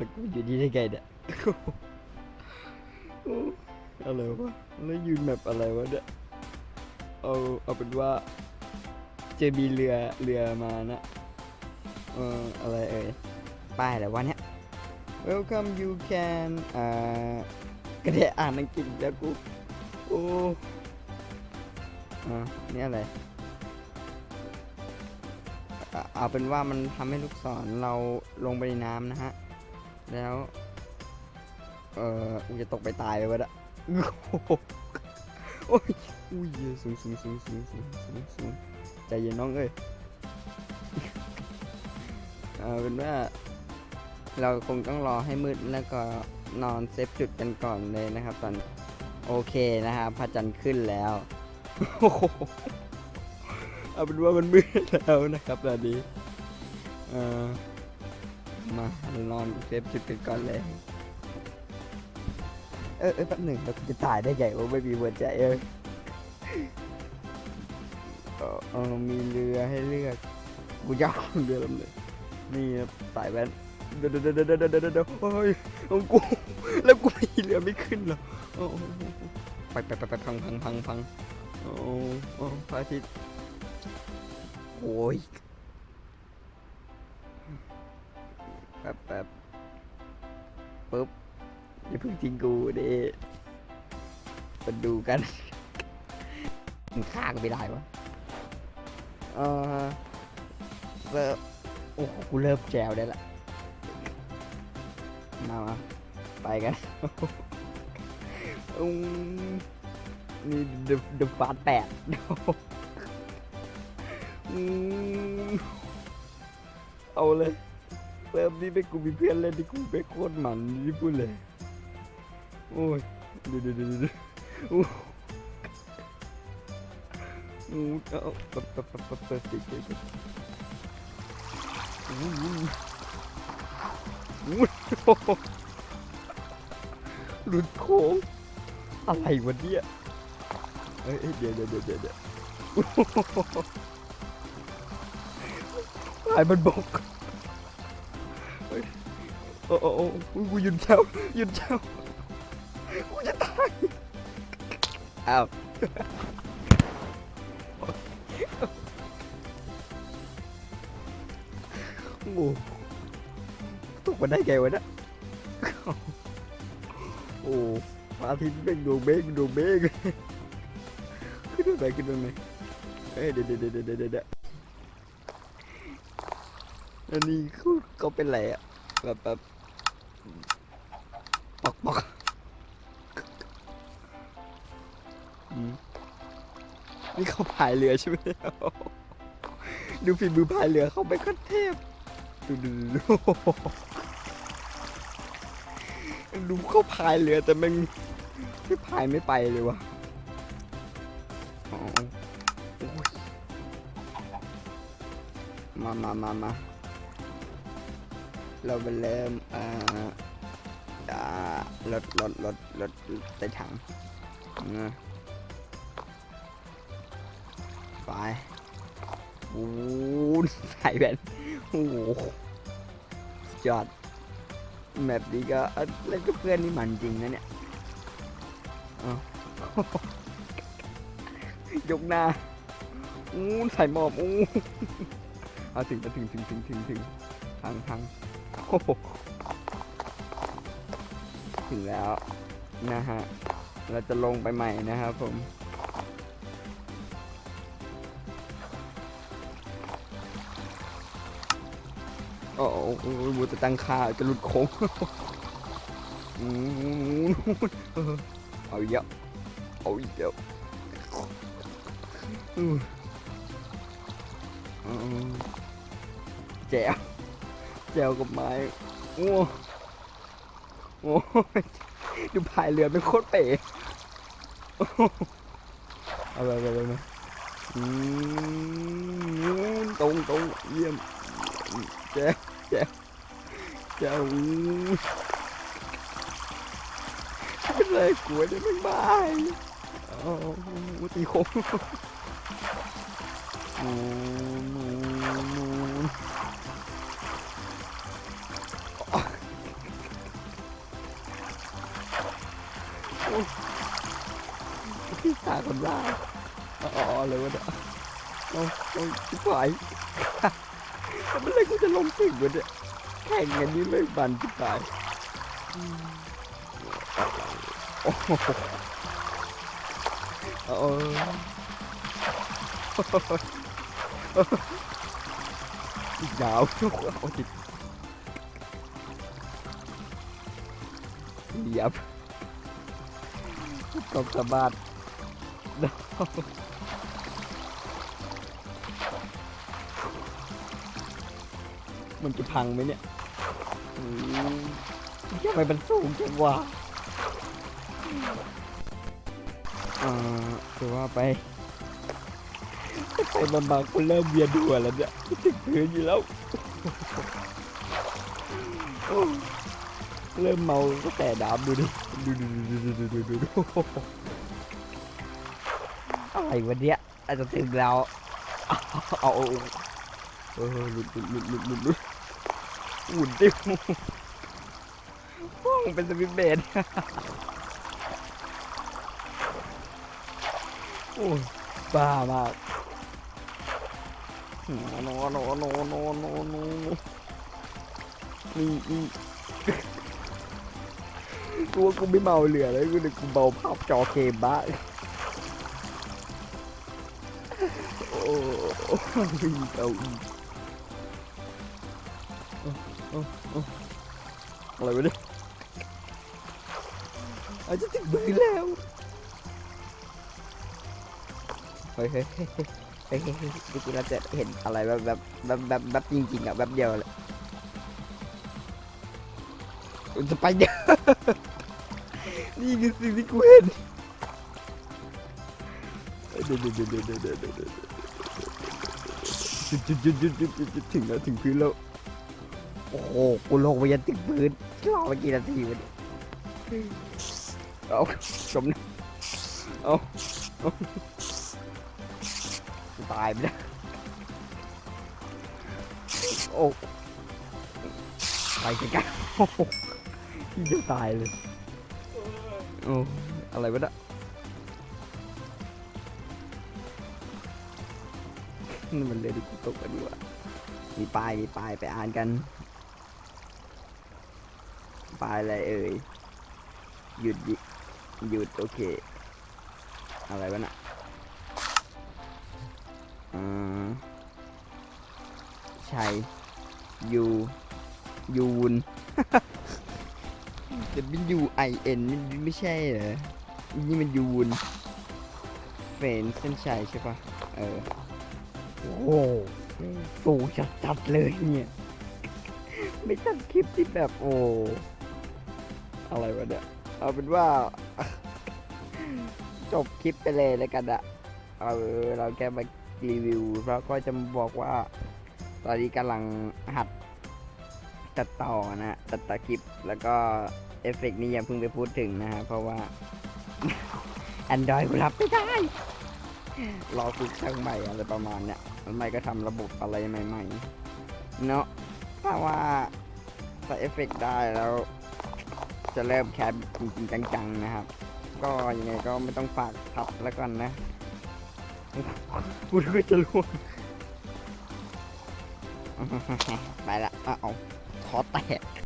แล้วกูอยู่ดีได้ไงเนี่ยโอ้อะไรวะแล้วยืนแบบอะไรวะเนี่ยเอาเอาเป็นว่าเจอมีเรือเรือมานะเอออะไรเอ่ยป้ายอะไรวะเนี่ย Welcome you can อ่ากระเดะอ่านอังกฤษอีกแล้วกูโอ้อ่านี่อะไรอะเอาเป็นว่ามันทำให้ลูกศรเราลงไปในน้ำนะฮะ แล้ว เออกูจะตกไปตายเลยวะเนี่ยโอ้ยอุ้ยสูงสูงสูงสูงสูงสูงสูงใจเย็นน้องเอ้ยเอาเป็นว่า เราคงต้องรอให้มืดแล้วก็นอนเซฟจุดกันก่อนเลยนะครับ ตอนโอเคนะครับพระจันทร์ขึ้นแล้วเอาเป็นว่ามันมืดแล้วนะครับตอนนี้เออ มาเรานอนเซฟจุดกันก่อนเลย เออเออแป๊บหนึ่งเราจะตายได้ไงวะไม่มีหัวใจเออเออเออมีเรือให้เลือก กูจะเอาเรือลำเลยนี่ครับสายแว่นเดี๋ยวเดี๋ยวเดี๋ยวเดี๋ยวเดี๋ยวโอ้ยเอากู แล้วกูม่เรือไม่ขึ้นหรอไปไปไปไปพังพังพังพังโอ้โอ้พระอาทิตย์โอ้ย แป๊บแป๊บปึ๊บอย่าเพิ่งทิ้งกูดิมาดูกันมันฆ่ากันไม่ได้วะเออเริ่มโอ้โหกูเริ่มแจวได้ละ มามาไปกันอืมนี่เดอะเดอะฟาสแปดเอาเลย เริ่มนี่เป็นกูมีเพื่อนเล่นที่กูเป็นโคตรมันที่พูดเลย โอ้ยเดี๋ยวเดี๋ยวเดี๋ยวเดี๋ยวโอ้โอ้เอาเปิดเปิดเปิดเปิดเปิดสิเปิดโอ้ยโอ้ยโอ้โหหลุดโค้งอะไรวะเนี่ยเอ้ยเอ้ยเดี๋ยวเดี๋ยวเดี๋ยวเดี๋ยวเดี๋ยวโอ้โหตายมันบกเฮ้ย โอ้โอ้โอ้กูยุดเช้ายุดเช้ากูจะตายอ้าวโอ้โหตกมาได้ไงวะเนี่ยโอ้พระอาทิตย์เป็นดวงเมฆดวงเมฆขึ้นตรงไหนขึ้นตรงไหนเอ้ยเดี๋ยวเดี๋ยวเดี๋ยวเดี๋ยวเดี๋ยวอันนี้เขาเป็นไรอะแบบแบบ อกปอกอืมนี่เขาพายเรือใช่ไหมดูฝีมือพายเรือเขาไปก็เทพดูดูดูดูดูเขาพายเรือแต่มันไม่พายไม่ไปเลยวะอ๋อโอ้ยมามามามาเราไปเริ่มอ่าอ่า รถรถรถรถใส่ถังนะไปโอ้โหใส่แว่นโอ้โหยอดแบบนี้ก็เอ้ยเล่นกับเพื่อนนี่มันจริงนะเนี่ยอยกหน้าอู้ใส่หมอบอู้เอาถึงมาถึงถึงถึงถึงถึงพังพังโอ้ ถึงแล้วนะฮะ เราจะลงไปใหม่นะครับผม โอ้โหมูต่ตั้งค่าจะหลุดโค้งอืมเออเอาอีกแล้วเอาอีกแล้วอืมอืมแจวแจวกับไม้โอ้ โอ้ยดูพายเรือเป็นโคตรเป๋โอ้โหเอาไปไปไปไปอืมตรงตรงเยี่ยมแจ๋วแจ๋วแจ๋วเป็นไรกลัวจะไม่บายโอ้ตีโค้ง ที่สาคนล่าอ๋อเลยวะเนี่ยเอาเอาชิบหายแต่มื่อไหรกูจะลงถึงวะเนี่ยแข่งกันนี่เลยบันชิบหายโอ้โหโอ้อีกดาวเอาติดเหยียบ กอบสะบัดดาวมันจะพังไหมเนี่ยทำไมมันสูงจังวะอ่าถือว่าไปไปบางๆคนเริ่มเวียนหัวแล้วเนี่ยถึงพื้นอยู่แล้ว เริ่มเมาก็แต่ดามดูดิ ดูดูดูดูดูดูดูอะไรวันเนี้ยอาจจะถึงแล้วเอาเออหลุดหลุดหลุดหลุดหลุดหลุดอุ่นดิวเป็นสวิตเบดโอ้ยบ้ามากโนโนโนโนโนโนนี่นี่ กูว่ากูไม่เมาเหลือเลยกูนึกกูเบาภาพจอเกมบ้าโอ้ยเกาอี้โอ้โอ้โอ้อะไรวะเนี่ยอาจจะถึงมือแล้วเฮ้ยเฮ้ยเฮ้ยเมื่อกี้เราจะเห็นอะไรแบบแบบแบบแบบแบบจริงๆอะแบบเดียวเลยจะไปเดีย นี่คือสิ่งที่กูเห็นเดี๋ยวเดี๋ยวเดี๋ยวเดี๋ยวเดี๋ยวเดี๋ยวจุดจุดจุดจุดจุดจุดถึงแล้วถึงพื้นแล้ว โอ้โห กูลงไปยันถึงพื้นรอไปกี่นาทีวะเนี่ยเอาจมน้ำเอาตายไปแล้วโอ้ไปกันๆโอ้โหที่จะตายเลย อ้อะไรวะเนี่ยนี่มันเลยดิกูตกกันดีกว่ามีป้ายมีป้ายไปอ่านกัน ป้ายอะไรเอ่ย หยุดหยุดโอเค อะไรวะน่ะอ่าชัยยูยูนจะเป็น ยูไอเอ็นไม่ใช่เหรอ นี่มันยูนเฟนเส้นชัยใช่ปะเออ โอ้โหสูงจัดๆเลยเนี่ย ไม่ตัดคลิปที่แบบโอ้ อะไรวะเนี่ย เอาเป็นว่า จบคลิปไปเลยแล้วกันอะเออ เราแค่มารีวิวแล้วก็จะบอกว่า ตอนนี้กำลังหัดตัดต่อนะ ตัดต่อคลิปแล้วก็ เอฟเฟกต์นี่อย่าเพิ่งไปพูดถึงนะฮะ เพราะว่า Android กูรับไม่ได้ รอฝึกช่างใหม่อะไรประมาณเนี้ยแล้วไม่ก็ทำระบบอะไรใหม่ๆ เนาะถ้าว่าใส่เอฟเฟกต์ได้แล้ว จะเริ่มแคปจริงๆจังๆนะครับ ก็ยังไงก็ไม่ต้องฝากทับแล้วกันนะกูจะล่วงไปละอ้าวท้อแตก